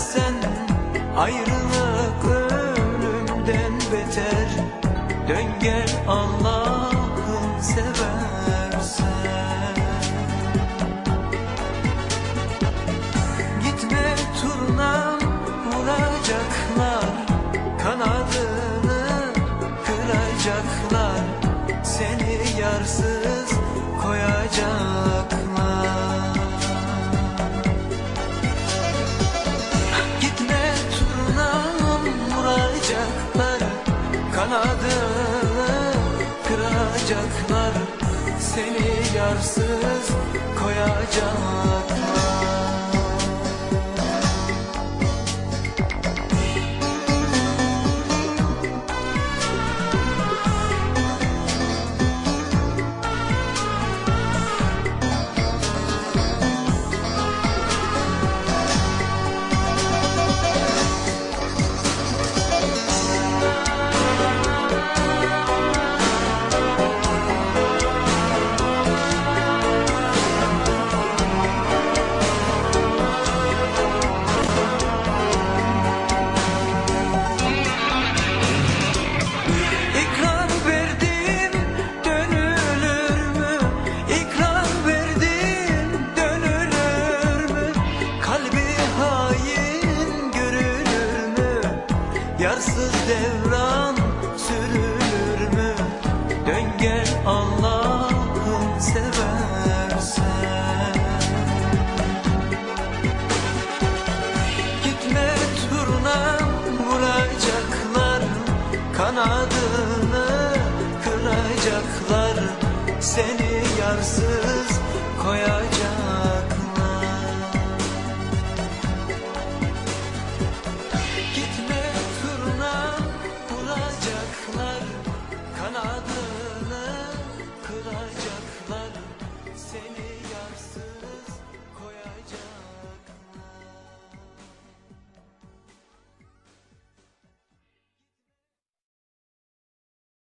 görmezsen Ayrılık ölümden beter. Dön gel Allah'ım seversen. seni yarsız koyacak. Yarsız devran sürülür mü? Dön gel Allah'ım seversen Gitme turnam vuracaklar Kanadını kıracaklar Seni yarsız